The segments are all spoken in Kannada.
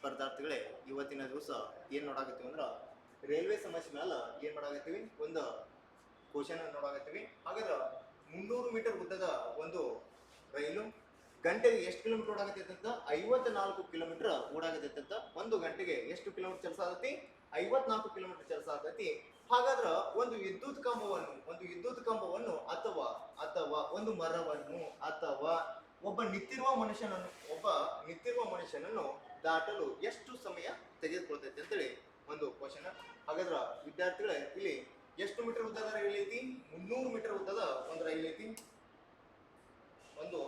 ಸ್ಪರ್ಧಾರ್ಥಿಗಳೇ, ಇವತ್ತಿನ ದಿವಸ ಏನು ನೋಡಾಕತ್ತೀವಿ ಅಂದ್ರೆ ರೈಲ್ವೆ ಸಮಸ್ಯೆ ಮೇಲೆ ಏನು ಮಾಡಾಕತ್ತೀವಿ ಒಂದು ಕ್ವಶನ್ ನೋಡಾಕತ್ತೀವಿ. ಹಾಗಾದ್ರೆ ಮುನ್ನೂರು ಮೀಟರ್ ಉದ್ದದ ಒಂದು ರೈಲು ಗಂಟೆಗೆ ಎಷ್ಟು ಕಿಲೋಮೀಟರ್ ಓಡಾಗತ್ತೆ ಅಂತ ಐವತ್ನಾಲ್ಕು ಕಿಲೋಮೀಟರ್ ಓಡಾಗತ್ತೆ ಅಂತ ಒಂದು ಗಂಟೆಗೆ ಎಷ್ಟು ಕಿಲೋಮೀಟರ್ ಕೆಲಸ ಆಗತ್ತಿ ಐವತ್ನಾಲ್ಕು ಕಿಲೋಮೀಟರ್ ಕೆಲಸ ಆಗತ್ತಿ ಹಾಗಾದ್ರೆ ಒಂದು ವಿದ್ಯುತ್ ಕಂಬವನ್ನು, ಒಂದು ವಿದ್ಯುತ್ ಕಂಬವನ್ನು ಅಥವಾ ಅಥವಾ ಒಂದು ಮರವನ್ನು ಅಥವಾ ಒಬ್ಬ ನಿಂತಿರುವ ಮನುಷ್ಯನನ್ನು, ಒಬ್ಬ ನಿಂತಿರುವ ಮನುಷ್ಯನನ್ನು ದಾಟಲು ಎಷ್ಟು ಸಮಯ ತೆಗೆದುಕೊಳ್ತೈತೆ ಅಂತೇಳಿ ಒಂದು ಕ್ವಶನ್ ಹಾಗಾದ್ರ ವಿದ್ಯಾರ್ಥಿಗಳೇ, ಇಲ್ಲಿ ಎಷ್ಟು ಮೀಟರ್ ಉದ್ದದ ರೈಲ್ ಐತಿ? ಮುನ್ನೂರು ಮೀಟರ್ ಉದ್ದದ ಒಂದು ರೈಲ್ ಐತಿ. ಒಂದು,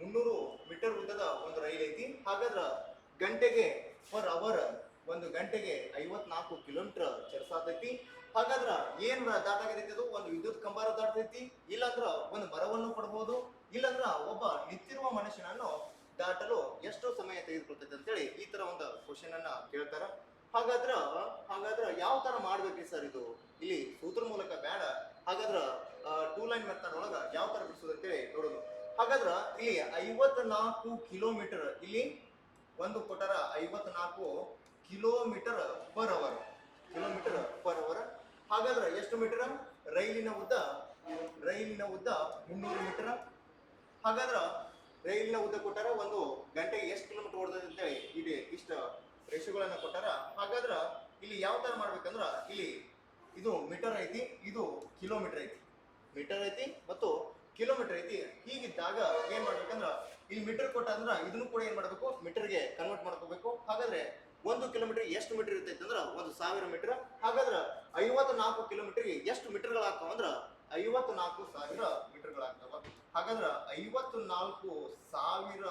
ಮುನ್ನೂರು ಮೀಟರ್ ಉದ್ದದ ಒಂದು ರೈಲ್ ಐತಿ. ಹಾಗಾದ್ರ ಗಂಟೆಗೆ ಪರ್ ಅವರ್ ಒಂದು ಗಂಟೆಗೆ ಐವತ್ನಾಲ್ಕು ಕಿಲೋಮೀಟರ್ ಚರ್ಸಾತೈತಿ. ಹಾಗಾದ್ರ ಏನ್ ದಾಟಾಗತೈತಿ ಅದು? ಒಂದು ವಿದ್ಯುತ್ ಕಂಬಾರ ದಾಟತೈತಿ ಇಲ್ಲಾಂದ್ರ ಒಂದು ಮರವನ್ನು ಕೊಡ್ಬೋದು. ಇಲ್ಲಾಂದ್ರ ಒಬ್ಬ ನಿಂತಿರುವ ಮನುಷ್ಯನನ್ನು ದಾಟಲು ಎಷ್ಟು ಸಮಯ ತೆಗೆದುಕೊಳ್ತೈತೆ ಅಂತೇಳಿ ಈ ತರ ಒಂದು ಕ್ವಶನ್ ಅನ್ನ ಕೇಳ್ತಾರ. ಹಾಗಾದ್ರ ಹಾಗಾದ್ರ ಯಾವ ತರ ಮಾಡ್ಬೇಕ್ರಿ ಸರ್ ಇದು? ಇಲ್ಲಿ ಸೂತ್ರ ಮೂಲಕ ಬೇಡ. ಹಾಗಾದ್ರ ಟೂ ಲೈನ್ ಮೆಥಡ್ ಒಳಗ ಯಾವ ತರ ಬಿಡಿಸೋದು ಅಂತೇಳಿ ನೋಡೋದು ಹಾಗಾದ್ರ ಇಲ್ಲಿ ಐವತ್ನಾಲ್ಕು ಕಿಲೋಮೀಟರ್ ಇಲ್ಲಿ ಒಂದು ಕೊಟ್ಟರ ಐವತ್ನಾಲ್ಕು kilometre per hour kilometre per hour ಹಾಗಾದ್ರೆ ಎಷ್ಟು ಮೀಟರ್ ರೈಲಿನ ಉದ್ದ ರೈಲಿನ ಉದ್ದ ಮುನ್ನೂರು ಮೀಟರ್ ಹಾಗಾದ್ರ ರೈಲಿನ ಉದ್ದ ಕೊಟ್ಟಾರ ಒಂದು ಗಂಟೆಗೆ ಎಷ್ಟು ಕಿಲೋಮೀಟರ್ ಓಡ್ತದೆ ಇದೆ ಇಷ್ಟ ರೇಷುಗಳನ್ನ ಕೊಟ್ಟಾರ. ಹಾಗಾದ್ರ ಇಲ್ಲಿ ಯಾವ ತರ ಮಾಡ್ಬೇಕಂದ್ರ ಇಲ್ಲಿ ಇದು ಮೀಟರ್ ಐತಿ, ಇದು ಕಿಲೋಮೀಟರ್ ಐತಿ. ಮೀಟರ್ ಐತಿ ಮತ್ತು ಕಿಲೋಮೀಟರ್ ಐತಿ. ಹೀಗಿದ್ದಾಗ ಏನ್ ಮಾಡ್ಬೇಕಂದ್ರ ಇಲ್ಲಿ ಮೀಟರ್ ಕೊಟ್ಟ ಅಂದ್ರ ಇದನ್ನು ಕೂಡ ಏನ್ ಮಾಡ್ಬೇಕು? ಮೀಟರ್ಗೆ ಕನ್ವರ್ಟ್ ಮಾಡ್ಕೋಬೇಕು. ಹಾಗಾದ್ರೆ ಒಂದು ಕಿಲೋಮೀಟರ್ ಎಷ್ಟು ಮೀಟರ್ ಇರ್ತೈತೆ ಅಂದ್ರ ಒಂದು ಸಾವಿರ ಮೀಟರ್. ಹಾಗಾದ್ರ ಐವತ್ನಾಲ್ಕು ಕಿಲೋಮೀಟರ್ಗೆ ಎಷ್ಟು ಮೀಟರ್ಗಳಾಗ್ತಾವ ಅಂದ್ರ ಐವತ್ನಾಲ್ಕು ಸಾವಿರ ಮೀಟರ್ಗಳಾಗ್ತಾವ. ಹಾಗಾದ್ರ ಐವತ್ತು ನಾಲ್ಕು ಸಾವಿರ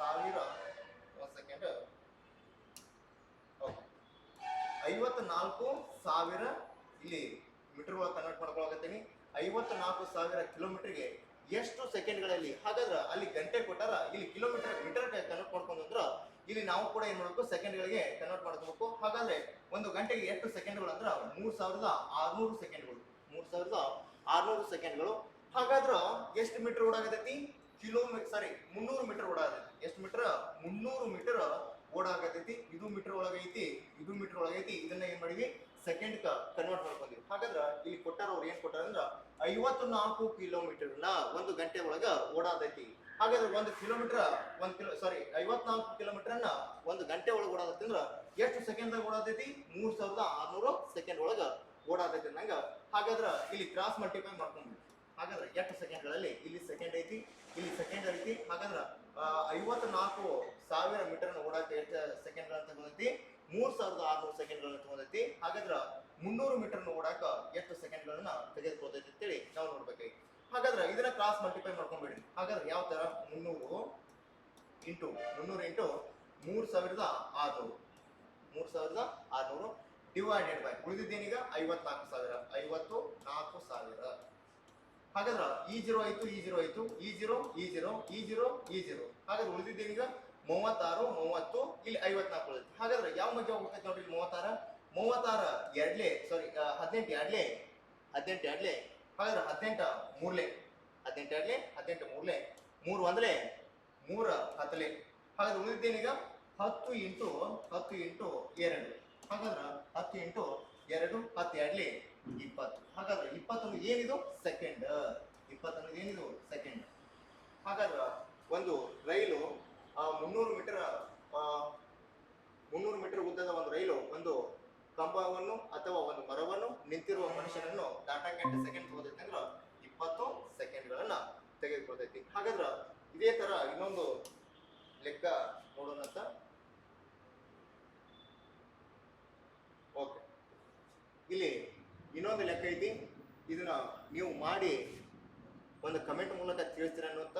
ಸಾವಿರ ಸೆಕೆಂಡ್ ಐವತ್ತು ನಾಲ್ಕು ಸಾವಿರ ಇಲ್ಲಿ ಮೀಟರ್ಗಳ ಕನ್ವರ್ಟ್ ಮಾಡ್ಕೊಳಕತ್ತೀನಿ. ಐವತ್ತು ನಾಲ್ಕು ಸಾವಿರ ಕಿಲೋಮೀಟರ್ಗೆ ಎಷ್ಟು ಸೆಕೆಂಡ್ಗಳಲ್ಲಿ ಹಾಗಾದ್ರೆ ಅಲ್ಲಿ ಗಂಟೆ ಕೊಟ್ಟಾರ ಇಲ್ಲಿ ಕಿಲೋಮೀಟರ್ ಮೀಟರ್ ಕನ್ವರ್ಟ್ ಮಾಡ್ಕೊಂಡ್ರ ಇಲ್ಲಿ ನಾವು ಕೂಡ ಏನ್ ಮಾಡಬೇಕು ಸೆಕೆಂಡ್ಗಳಿಗೆ ಕನ್ವರ್ಟ್ ಮಾಡ್ಕೋಬೇಕು. ಹಾಗಾದ್ರೆ ಒಂದು ಗಂಟೆಗೆ ಎಷ್ಟು ಸೆಕೆಂಡ್ಗಳು ಅಂದ್ರೆ ಮೂರ್ ಸಾವಿರದ ಆರ್ನೂರು ಸೆಕೆಂಡ್ಗಳು ಮೂರ್ ಸಾವಿರದ ಆರ್ನೂರು ಸೆಕೆಂಡ್ಗಳು ಹಾಗಾದ್ರ ಎಷ್ಟು ಮೀಟರ್ ಓಡಾಗತೈತಿ ಕಿಲೋಮೀಟರ್ ಸಾರಿ ಮುನ್ನೂರು ಮೀಟರ್ ಓಡಾಗತೈತಿ ಎಷ್ಟು ಮೀಟರ್ ಮುನ್ನೂರು ಮೀಟರ್ ಓಡಾಗತೈತಿ ಇದು ಮೀಟರ್ ಒಳಗೈತಿ ಇದು ಮೀಟರ್ ಒಳಗೈತಿ ಇದನ್ನ ಏನ್ ಮಾಡಿವಿ ಸೆಕೆಂಡ್ ಕನ್ವರ್ಟ್ ಮಾಡ್ಕೊಂಡ್ವಿ. ಹಾಗಾದ್ರ ಇಲ್ಲಿ ಕೊಟ್ಟಾರ ಅವ್ರು ಏನ್ ಕೊಟ್ಟಾರ ಅಂದ್ರ ಐವತ್ತು ನಾಲ್ಕು ಕಿಲೋಮೀಟರ್ನ ಒಂದು ಗಂಟೆ ಒಳಗ ಓಡಾದೈತಿ ಹಾಗಾದ್ರೆ ಒಂದು ಕಿಲೋಮೀಟರ್ ಒಂದ್ ಕಿಲೋ ಸಾರಿ ಐವತ್ನಾಲ್ಕು ಕಿಲೋಮೀಟರ್ ಅನ್ನ ಒಂದು ಗಂಟೆ ಒಳಗೆ ಓಡಾದೈತಿ ಅಂದ್ರ ಎಷ್ಟು ಸೆಕೆಂಡ್ ಓಡಾದೈತಿ ಮೂರ್ ಸಾವಿರದ ಆರ್ನೂರು ಸೆಕೆಂಡ್ ಒಳಗ ಓಡಾದೈತಿ ನಂಗ ಹಾಗಾದ್ರ ಇಲ್ಲಿ ಕ್ರಾಸ್ ಮಲ್ಟಿಪ್ಲೈ ಮಾಡ್ಕೊಂಡ್ವಿ. ಹಾಗಾದ್ರೆ ಎಷ್ಟು ಸೆಕೆಂಡ್ಗಳಲ್ಲಿ, ಇಲ್ಲಿ ಸೆಕೆಂಡ್ ಐತಿ, ಇಲ್ಲಿ ಸೆಕೆಂಡ್ ಐತಿ, ಹಾಗಾದ್ರ ಐವತ್ನಾಲ್ಕು ಸಾವಿರ ಮೀಟರ್ ಓಡಾಕ ಎಷ್ಟು ಸೆಕೆಂಡ್ಗಳನ್ನ ತಗೊಂಡೈತಿ, ಮೂರ್ ಸಾವಿರದ ಆರ್ನೂರು ಸೆಕೆಂಡ್ಗಳನ್ನ ತಗೊಂಡೈತಿ, ಹಾಗಾದ್ರೆ ಮುನ್ನೂರು ಮೀಟರ್ ಓಡಾಕ ಎಷ್ಟು ಸೆಕೆಂಡ್ಗಳನ್ನ ತೆಗೆದುಕೊಳ್ತೈತಿ ಅಂತೇಳಿ ನಾವು ನೋಡ್ಬೇಕಾಗಿ. ಹಾಗಾದ್ರೆ ಇದನ್ನ ಕ್ರಾಸ್ ಮಲ್ಟಿಪ್ಲೈ ಮಾಡ್ಕೊಂಡ್ಬಿಡಿ. ಹಾಗಾದ್ರೆ ಯಾವ ತರ? ಮುನ್ನೂರು ಇಂಟು ಮುನ್ನೂರು ಇಂಟು ಮೂರ್ ಸಾವಿರದ ಆರ್ನೂರು. ಮೂರ್ ಸಾವಿರದ ಆರ್ನೂರು ಡಿವೈಡೆಡ್ ಬೈ ಉಳಿದಿದ್ದೇನೀಗ? ಐವತ್ನಾಲ್ಕು ಸಾವಿರ. ಐವತ್ತು ನಾಲ್ಕು ಸಾವಿರ. ಹಾಗಾದ್ರ ಈ ಜೀರೋ ಆಯ್ತು, ಈ ಜೀರೋ ಆಯ್ತು, ಈ ಜೀರೋ ಈ ಜೀರೋ ಈ ಜೀರೋ ಈ ಜೀರೋ ಹಾಗಾದ್ರೆ ಉಳಿದಿದ್ದೇನೀಗ? ಮೂವತ್ತಾರು, ಮೂವತ್ತು, ಇಲ್ಲಿ ಐವತ್ನಾಲ್ಕು ಉಳಿತು ಹಾಗಾದ್ರೆ ಯಾವ ಮಧ್ಯ ಹೋಗ್ತೈತೆ ನೋಡ್ರಿ ಮೂವತ್ತಾರ? ಮೂವತ್ತಾರ ಎರಡ್ಲೆ ಸಾರಿ ಹದಿನೆಂಟು ಎರಡ್ಲೆ ಹದಿನೆಂಟು ಎರಡ್ಲೆ. ಹಾಗಾದ್ರೆ ಹದಿನೆಂಟು ಮೂರ್ಲೆ, ಹದಿನೆಂಟು ಎರಡ್ಲೆ, ಹದಿನೆಂಟು ಮೂರ್ಲೆ, ಮೂರು ಒಂದ್ಲೆ, ಮೂರ ಹತ್ತಲೆ. ಹಾಗಾದ್ರೆ ಉಳಿದಿದ್ದೇನೀಗ? ಹತ್ತು ಇಂಟು ಹತ್ತು ಇಂಟು ಎರಡು. ಹಾಗಾದ್ರೆ ಹತ್ತು ಇಂಟು ಎರಡು, ಹತ್ತು ಎರಡ್ಲಿ. ಇಪ್ಪತ್ತು. ಹಾಗಾದ್ರೆ ಇಪ್ಪತ್ತೊಂದು ಏನಿದು? ಸೆಕೆಂಡ್ ಇಪ್ಪತ್ತೊಂದು ಏನಿದು? ಸೆಕೆಂಡ್ ಹಾಗಾದ್ರೆ ಒಂದು ರೈಲು ಆ, ಮುನ್ನೂರು ಮೀಟರ್ ಮುನ್ನೂರು ಮೀಟರ್ ಉದ್ದದ ಒಂದು ರೈಲು ಒಂದು ಕಂಬವನ್ನು ಅಥವಾ ಒಂದು ಮರವನ್ನು ನಿಂತಿರುವ ಮನುಷ್ಯನನ್ನು ದಾಟಕ್ಕೆ ಸೆಕೆಂಡ್ ತಗೋತೈತಿ ಅಂದ್ರೆ ಇಪ್ಪತ್ತು ಸೆಕೆಂಡ್ಗಳನ್ನ ತೆಗೆದುಕೊಳ್ತೈತಿ. ಹಾಗಾದ್ರೆ ಇದೇ ತರ ಇನ್ನೊಂದು ಲೆಕ್ಕ ನೋಡೋಣ ಅಂತ. ಓಕೆ ಇಲ್ಲಿ ಇನ್ನೊಂದು ಲೆಕ್ಕ ಐತಿ. ಇದನ್ನ ನೀವು ಮಾಡಿ ಒಂದು ಕಮೆಂಟ್ ಮೂಲಕ ತಿಳಿಸ್ತೀರ ಅನ್ನುವಂಥ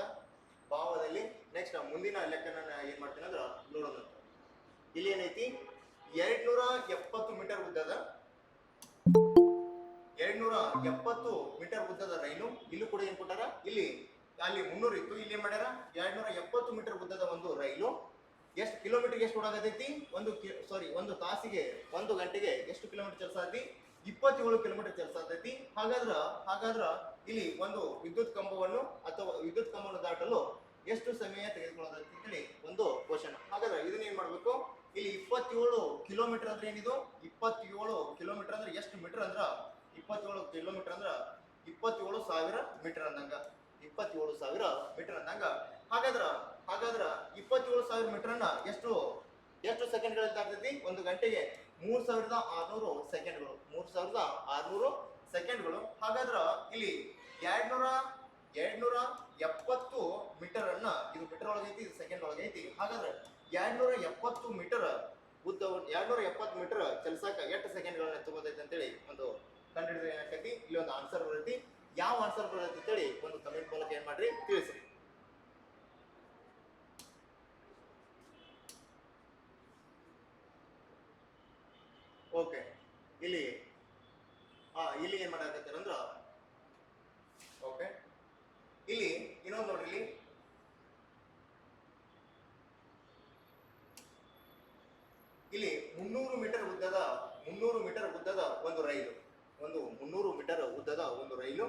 ಭಾವದಲ್ಲಿ ನೆಕ್ಸ್ಟ್ ಮುಂದಿನ ಲೆಕ್ಕನ ಏನ್ ಮಾಡ್ತೀನಿ ಅಂದ್ರೆ ನೋಡೋಣ. ಇಲ್ಲಿ ಏನೈತಿ? ಎರಡ್ನೂರ ಎಪ್ಪತ್ತು ಮೀಟರ್ ಉದ್ದದ, ಎರಡ್ನೂರ ಎಪ್ಪತ್ತು ಮೀಟರ್ ಉದ್ದದ ರೈಲು ಇಲ್ಲೂ ಕೂಡ ಏನ್ ಕೊಟ್ಟಾರ? ಇಲ್ಲಿ, ಅಲ್ಲಿ ಮುನ್ನೂರು ಇತ್ತು. ಇಲ್ಲಿ ಏನ್ ಮಾಡ್ಯಾರ? ಎರಡ್ನೂರ ಎಪ್ಪತ್ತು ಮೀಟರ್ ಉದ್ದದ ಒಂದು ರೈಲು. ಎಷ್ಟು ಕಿಲೋಮೀಟರ್ಗೆ ಎಷ್ಟು ಓಡಾಗತೈತಿ? ಒಂದು ಸಾರಿ ಒಂದು ತಾಸಿಗೆ ಒಂದು ಗಂಟೆಗೆ ಎಷ್ಟು ಕಿಲೋಮೀಟರ್ ಚಲಿಸತೈತಿ? ಇಪ್ಪತ್ತೇಳು ಕಿಲೋಮೀಟರ್ ಆಗ್ತೈತಿ. ಹಾಗಾದ್ರ ಹಾಗಾದ್ರ ಇಲ್ಲಿ ಒಂದು ವಿದ್ಯುತ್ ಕಂಬವನ್ನು ಅಥವಾ ವಿದ್ಯುತ್ ಕಂಬವನ್ನು ದಾಟಲು ಎಷ್ಟು ಸಮಯ ತೆಗೆದುಕೊಳ್ಳೋದಕ್ಕೆ ಅಂತೇಳಿ ಒಂದು ಕ್ವಶನ್ ಹಾಗಾದ್ರೆ ಇದನ್ನ ಏನ್ ಮಾಡ್ಬೇಕು? ಇಲ್ಲಿ ಇಪ್ಪತ್ತೇಳು ಕಿಲೋಮೀಟರ್ ಅಂದ್ರೆ ಏನಿದು? ಇಪ್ಪತ್ತೇಳು ಕಿಲೋಮೀಟರ್ ಅಂದ್ರೆ ಎಷ್ಟು ಮೀಟರ್ ಅಂದ್ರ? ಇಪ್ಪತ್ತೇಳು ಕಿಲೋಮೀಟರ್ ಅಂದ್ರ ಇಪ್ಪತ್ತೇಳು ಸಾವಿರ ಮೀಟರ್ ಅಂದಂಗ. ಇಪ್ಪತ್ತೇಳು ಸಾವಿರ ಮೀಟರ್ ಅಂದಂಗ. ಹಾಗಾದ್ರ ಹಾಗಾದ್ರ ಇಪ್ಪತ್ತೇಳು ಸಾವಿರ ಮೀಟರ್ ಅನ್ನ ಎಷ್ಟು ಎಷ್ಟು ಸೆಕೆಂಡ್ಗಳಲ್ಲಿ ದಾಟ್ತೈತಿ? ಒಂದು ಗಂಟೆಗೆ ಮೂರ್ ಸಾವಿರದ ಆರ್ನೂರು ಸೆಕೆಂಡ್ಗಳು ಮೂರ್ ಸಾವಿರದ ಆರ್ನೂರು ಸೆಕೆಂಡ್ಗಳು ಹಾಗಾದ್ರೆ ಇಲ್ಲಿ ಎರಡ್ನೂರ ಎರಡ್ನೂರ ಎಪ್ಪತ್ತು ಮೀಟರ್ ಅನ್ನ ಇದು ಮೀಟರ್ ಒಳಗೈತಿ ಇದು ಸೆಕೆಂಡ್ ಒಳಗೈತಿ ಹಾಗಾದ್ರೆ ಎರಡ್ನೂರ ಎಪ್ಪತ್ತು ಮೀಟರ್ ಉದ್ದ ಎರಡ್ನೂರ ಎಪ್ಪತ್ತು ಮೀಟರ್ ಚಲಿಸಾಕ ಎಷ್ಟು ಸೆಕೆಂಡ್ಗಳನ್ನ ತಗೋತೈತಿ ಅಂತೇಳಿ ಒಂದು ಕಂಡು ಹಿಡಿದ್ರೆ ಏನಾಗ್ತೈತಿ? ಇಲ್ಲಿ ಒಂದು ಆನ್ಸರ್ ಬರುತ್ತೆ. ಯಾವ ಆನ್ಸರ್ ಬರುತ್ತೆ ಅಂತೇಳಿ ಒಂದು ಕಮೆಂಟ್ ಮೂಲಕ ಏನ್ ಮಾಡ್ರಿ ತಿಳಿಸ್ರಿ ಓಕೆ ಇಲ್ಲಿ ಆ ಇಲ್ಲಿ ಏನ್ ಮಾಡಾಕತ್ತೀರ ಅಂದ್ರ ಓಕೆ ಇಲ್ಲಿ ಇನ್ನೊಂದು ನೋಡ್ರಿ ಇಲ್ಲಿ. ಇಲ್ಲಿ ಮುನ್ನೂರು ಮೀಟರ್ ಉದ್ದದ ಮುನ್ನೂರು ಮೀಟರ್ ಉದ್ದದ ಒಂದು ರೈಲು. ಒಂದು ಮುನ್ನೂರು ಮೀಟರ್ ಉದ್ದದ ಒಂದು ರೈಲು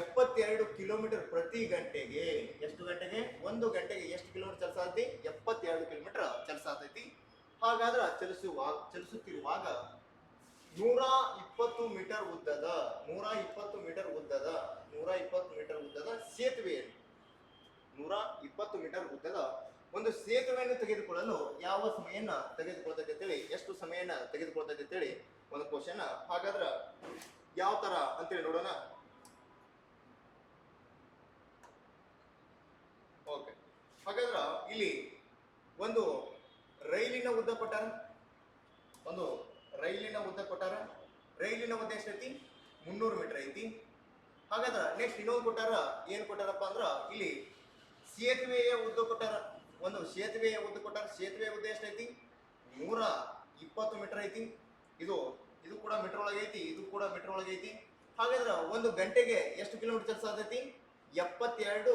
ಎಪ್ಪತ್ತೆರಡು ಕಿಲೋಮೀಟರ್ ಪ್ರತಿ ಗಂಟೆಗೆ. ಎಷ್ಟು ಗಂಟೆಗೆ? ಒಂದು ಗಂಟೆಗೆ ಎಷ್ಟು ಕಿಲೋಮೀಟರ್ ಚಲಿಸಾತೈತಿ ಎಪ್ಪತ್ತೆರಡು ಕಿಲೋಮೀಟರ್ ಚಲಿಸಾತೈತಿ ಹಾಗಾದ್ರೆ ಚಲಿಸುವಾಗ ಚಲಿಸುತ್ತಿರುವಾಗ ನೂರ ಇಪ್ಪತ್ತು ಮೀಟರ್ ಉದ್ದದ, ನೂರ ಇಪ್ಪತ್ತು ಮೀಟರ್ ಉದ್ದದ, ನೂರ ಇಪ್ಪತ್ತು ಮೀಟರ್ ಉದ್ದದ ಸೇತುವೆಯನ್ನು ನೂರ ಇಪ್ಪತ್ತು ಮೀಟರ್ ಉದ್ದದ ಒಂದು ಸೇತುವೆಯನ್ನು ತೆಗೆದುಕೊಳ್ಳಲು ಯಾವ ಸಮಯನ ತೆಗೆದುಕೊಳ್ತೈತೆ ಅಂತೇಳಿ ಎಷ್ಟು ಸಮಯನ ತೆಗೆದುಕೊಳ್ತೈತೆ ಅಂತೇಳಿ ಒಂದು ಕ್ವಶನ್ ಹಾಗಾದ್ರೆ ಯಾವ ತರ ಅಂತೇಳಿ ನೋಡೋಣ. ಓಕೆ ಹಾಗಾದ್ರ ಇಲ್ಲಿ ಒಂದು ರೈಲಿನ ಉದ್ದ ಪಟ್ಟ ಒಂದು ರೈಲಿನ ಉದ್ದ ಕೊಟ್ಟಾರ? ರೈಲಿನ ಉದ್ದ ಎಷ್ಟೈತಿ ಮುನ್ನೂರು ಮೀಟರ್ ಐತಿ. ಹಾಗಾದ್ರೆ ನೆಕ್ಸ್ಟ್ ಇನ್ನೊಂದು ಕೊಟ್ಟಾರ, ಏನು ಕೊಟ್ಟಾರಪ್ಪ ಅಂದ್ರೆ ಇಲ್ಲಿ ಸೇತುವೆಯ ಉದ್ದ ಕೊಟ್ಟಾರ. ಒಂದು ಸೇತುವೆಯ ಉದ್ದ ಕೊಟ್ಟಾರ. ಸೇತುವೆಯ ಉದ್ದ ಎಷ್ಟೈತಿ ನೂರ ಇಪ್ಪತ್ತು ಮೀಟರ್ ಐತಿ. ಇದು ಇದು ಕೂಡ ಮೀಟರ್ ಒಳಗೆ ಐತಿ, ಇದು ಕೂಡ ಮೀಟರ್ ಒಳಗೆ ಐತಿ. ಹಾಗಾದ್ರ ಒಂದು ಗಂಟೆಗೆ ಎಷ್ಟು ಕಿಲೋಮೀಟರ್ ಚಲಿಸಾತೈತಿ ಎಪ್ಪತ್ತೆರಡು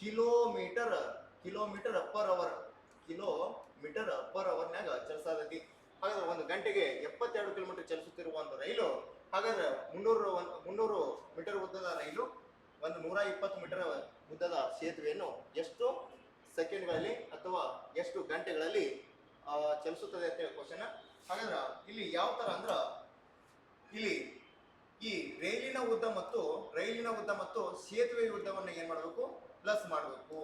kilometre kilometre per hour kilometre per ಅವರ್ನ್ಯಾಗ ಚಲಿಸಾತೈತಿ ಹಾಗಾದ್ರೆ ಒಂದು ಗಂಟೆಗೆ ಎಪ್ಪತ್ತೆರಡು ಕಿಲೋಮೀಟರ್ ಚಲಿಸುತ್ತಿರುವ ಒಂದು ರೈಲು, ಹಾಗಾದ್ರೆ ಮುನ್ನೂರು ಮುನ್ನೂರು ಮೀಟರ್ ಉದ್ದದ ರೈಲು, ಒಂದು ನೂರ ಇಪ್ಪತ್ತು ಮೀಟರ್ ಉದ್ದದ ಸೇತುವೆಯನ್ನು ಎಷ್ಟು ಸೆಕೆಂಡ್ಗಳಲ್ಲಿ ಅಥವಾ ಎಷ್ಟು ಗಂಟೆಗಳಲ್ಲಿ ಚಲಿಸುತ್ತದೆ ಅಂತ ಹೇಳಿ ಕ್ವಶನ್ ಹಾಗಾದ್ರೆ ಇಲ್ಲಿ ಯಾವ ತರ ಅಂದ್ರ, ಇಲ್ಲಿ ಈ ರೈಲಿನ ಉದ್ದ ಮತ್ತು ರೈಲಿನ ಉದ್ದ ಮತ್ತು ಸೇತುವೆ ಉದ್ದವನ್ನು ಏನ್ ಮಾಡಬೇಕು? ಪ್ಲಸ್ ಮಾಡಬೇಕು.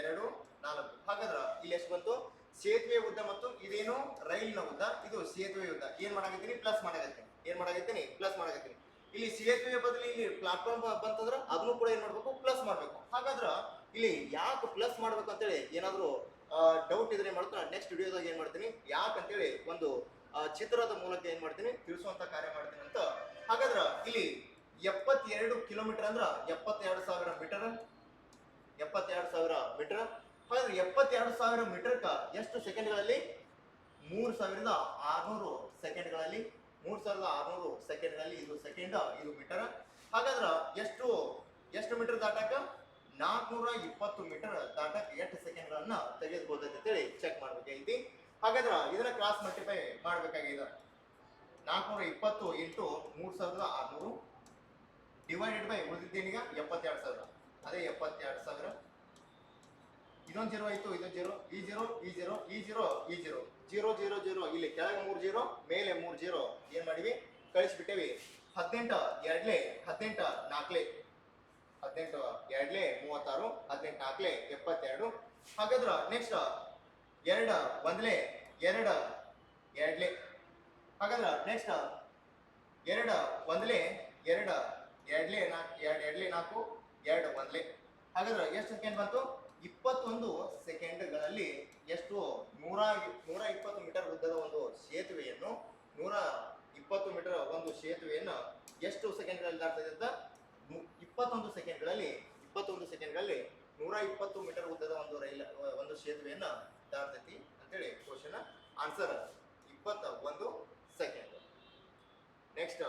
ಎರಡು, ನಾಲ್ಕು. ಹಾಗಾದ್ರೆ ಇಲ್ಲಿ ಎಷ್ಟು ಬಂತು? ಸೇತುವೆ ಉದ್ದ ಮತ್ತು ಇದೇನು ರೈಲಿನ ಉದ್ದ? ಇದು ಸೇತುವೆ ಉದ್ದ. ಏನ್ ಮಾಡಾಕತ್ತೀನಿ? ಪ್ಲಸ್ ಮಾಡಾಕತ್ತೀನಿ. ಏನ್ ಮಾಡಾಕತ್ತೀನಿ? ಪ್ಲಸ್ ಮಾಡಾಕತ್ತೀನಿ. ಇಲ್ಲಿ ಸೇತುವೆ ಬದಲು ಇಲ್ಲಿ ಪ್ಲಾಟ್ಫಾರ್ಮ್ ಬಂತಂದ್ರ ಅದನ್ನು ಕೂಡ ಏನ್ ಮಾಡ್ಬೇಕು? ಪ್ಲಸ್ ಮಾಡ್ಬೇಕು. ಹಾಗಾದ್ರ ಇಲ್ಲಿ ಯಾಕೆ ಪ್ಲಸ್ ಮಾಡ್ಬೇಕು ಅಂತೇಳಿ ಏನಾದ್ರು ಡೌಟ್ ಇದ್ರೆ ಮಾಡ್ತಾ ನೆಕ್ಸ್ಟ್ ವಿಡಿಯೋದಾಗ ಏನ್ ಮಾಡ್ತೀನಿ? ಯಾಕಂತೇಳಿ ಒಂದು ಚಿತ್ರದ ಮೂಲಕ ಏನ್ ಮಾಡ್ತೀನಿ? ತಿಳಿಸುವಂತ ಕಾರ್ಯ ಮಾಡ್ತೀನಿ ಅಂತ. ಹಾಗಾದ್ರ ಇಲ್ಲಿ ಎಪ್ಪತ್ತೆರಡು ಕಿಲೋಮೀಟರ್ ಅಂದ್ರ ಎಪ್ಪತ್ತೆರಡು ಸಾವಿರ ಮೀಟರ್ ಎಪ್ಪತ್ತೆರಡು ಸಾವಿರ ಮೀಟರ್ ಹಾಗಾದ್ರೆ ಎಪ್ಪತ್ತೆರಡು ಸಾವಿರ ಮೀಟರ್ಕ ಎಷ್ಟು ಸೆಕೆಂಡ್ಗಳಲ್ಲಿ? ಮೂರು ಸಾವಿರದ ಆರ್ನೂರು ಸೆಕೆಂಡ್ಗಳಲ್ಲಿ. ಮೂರು ಸಾವಿರದ ಆರ್ನೂರು ಸೆಕೆಂಡ್ಗಳಲ್ಲಿ ಇದು ಸೆಕೆಂಡ್ ಇದು ಮೀಟರ್ ಹಾಗಾದ್ರೆ ಎಷ್ಟು ಎಷ್ಟು ಮೀಟರ್ ದಾಟಾಕ? ನಾಲ್ಕುನೂರ ಇಪ್ಪತ್ತು ಮೀಟರ್ ದಾಟಕ್ಕೆ ಎಷ್ಟು ಸೆಕೆಂಡ್ಗಳನ್ನ ಅಂತ ಅಂತೇಳಿ ಚೆಕ್ ಮಾಡ್ಬೇಕಾಗೈತಿ ಹಾಗಾದ್ರೆ ಇದನ್ನ ಕ್ರಾಸ್ ಮಲ್ಟಿಫೈ ಮಾಡ್ಬೇಕಾಗಿದೆ. ನಾಲ್ಕುನೂರ ಇಪ್ಪತ್ತು ಇಂಟು ಮೂರು ಸಾವಿರದ ಆರ್ನೂರು ಡಿವೈಡೆಡ್ ಬೈ ಉಳಿದಿದ್ದೇನೀಗ? ಎಪ್ಪತ್ತೆರಡು ಸಾವಿರ. ಅದೇ ಎಪ್ಪತ್ತೆರಡು ಸಾವಿರ. ಇದೊಂದು ಜೀರೋ ಆಯ್ತು, ಇದೊಂದು ಜೀರೋ, ಈ ಜೀರೋ ಈ ಜೀರೋ ಈ ಜೀರೋ ಈ ಜೀರೋ. Zero zero zero. ಇಲ್ಲಿ ಕೆಳಗೆ ಮೂರು ಜೀರೋ, ಮೇಲೆ ಮೂರು ಜೀರೋ. ಏನ್ ಮಾಡಿವಿ? ಕಳಿಸ್ಬಿಟ್ಟೇವಿ. ಹದಿನೆಂಟು, ಎರಡ್ಲೆ, ಹದಿನೆಂಟು, ನಾಲ್ಕಲೆ. ಹದಿನೆಂಟು, ಎರಡ್ಲೆ, ಮೂವತ್ತಾರು, ಹದಿನೆಂಟು, ನಾಲ್ಕಲೆ, ಎಪ್ಪತ್ತೆರಡು. ಹಾಗಾದ್ರ ನೆಕ್ಸ್ಟ್ ಎರಡ, ಒಂದ್ಲೆ, ಎರಡ, ಎರಡ್ಲೆ. ಹಾಗಾದ್ರ ನೆಕ್ಸ್ಟ್ ಎರಡ, ಒಂದ್ಲೆ, ಎರಡ, ಎರಡ್ಲೆ, ನಾಲ್ಕು, ಎರಡು, ಎರಡ್ಲೆ ನಾಲ್ಕು, ಎರಡು, ಒಂದ್ಲೆ. ಹಾಗಾದ್ರೆ ಎಷ್ಟು ಸೆಕೆಂಡ್ ಬಂತು? ಇಪ್ಪತ್ತೊಂದು ಸೆಕೆಂಡ್ಗಳಲ್ಲಿ ಎಷ್ಟು? ನೂರ ನೂರ ಇಪ್ಪತ್ತು ಮೀಟರ್ ಉದ್ದದ ಒಂದು ಸೇತುವೆಯನ್ನು, ನೂರ ಇಪ್ಪತ್ತು ಮೀಟರ್ ಒಂದು ಸೇತುವೆಯನ್ನು ಎಷ್ಟು ಸೆಕೆಂಡ್ಗಳಲ್ಲಿ ದಾಟ್ತದೆ ಅಂತ? ಇಪ್ಪತ್ತೊಂದು ಸೆಕೆಂಡ್ಗಳಲ್ಲಿ ಇಪ್ಪತ್ತೊಂದು ಸೆಕೆಂಡ್ಗಳಲ್ಲಿ ನೂರ ಇಪ್ಪತ್ತು ಮೀಟರ್ ಉದ್ದದ ಒಂದು ರೈಲ್, ಒಂದು ಸೇತುವೆಯನ್ನು ದಾಟ್ತೈತಿ ಅಂತೇಳಿ ಕ್ವಶನ್ ಆನ್ಸರ್ ಇಪ್ಪತ್ತ ಒಂದು ಸೆಕೆಂಡ್ ನೆಕ್ಸ್ಟ್